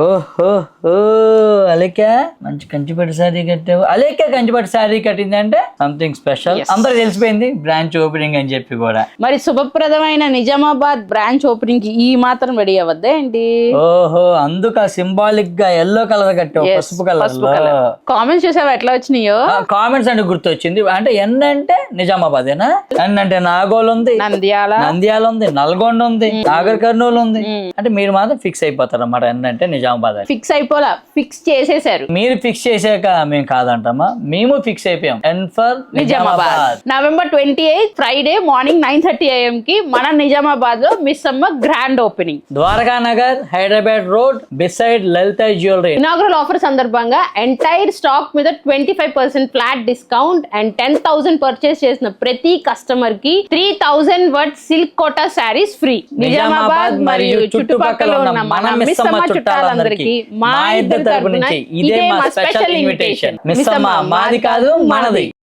ఓహో అలేక మంచి కంచిపట్టు శారీ కట్టావు. అలేక కంచిపట్టు శారీ కట్టింది అంటే సంథింగ్ స్పెషల్. అందరూ తెలిసిపోయింది బ్రాంచ్ ఓపెనింగ్ అని చెప్పి కూడా. మరి శుభప్రదమైన నిజామాబాద్ బ్రాంచ్ ఓపెనింగ్కి ఈ మాత్రం రెడీ అవ్వద్దా ఏంటి? ఓహో అందుకు సింబాలిక్గా ఎల్లో కలర్ కట్టావు పసుపు కలర్ కామెంట్స్ చూసావా ఎట్లా వచ్చినాయో? కామెంట్స్ అంటే గుర్తొచ్చింది. అంటే ఎన్ అంటే నిజామాబాదేనా? ఎన్ అంటే నాగోల్ ఉంది. నంద్యాల. నంద్యాల ఉంది నల్గొండ ఉంది నాగర్ కర్నూలు ఉంది. అంటే మీరు మాత్రం ఫిక్స్ అయిపోతారు అన్నమాట ఎన్ అంటే నిజామాబాద్ అని. ఫిక్స్ అయిపోలా ఫిక్స్ చేసేసారు. మీరు ఫిక్స్ చేశాక మేము కాదంటామా మేము ఫిక్స్ అయిపోయాం. N for Nizamabad. November twenty eighth Friday morning nine thirty AM కి మన నిజామాబాద్లో miss Amma grand opening Dwaraka Nagar Hyderabad road beside Lalitha jewellery inaugural offer సందర్భంగా ఎంటైర్ స్టాక్ మీద twenty five percent flat discount and ten thousand purchase చేసిన ప్రతి కస్టమర్కి three thousand worth silk Kota saris free Nizamabad మరియు చుట్టుపక్కల ఉన్న మన miss అమ్మ చుట్టాలందరికీ మా ఇద్దరి తరపు నుంచి ఇదే మా స్పెషల్ ఇన్విటేషన్. మిస్ అమ్మ మాది కాదు మనది.